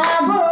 ভাবো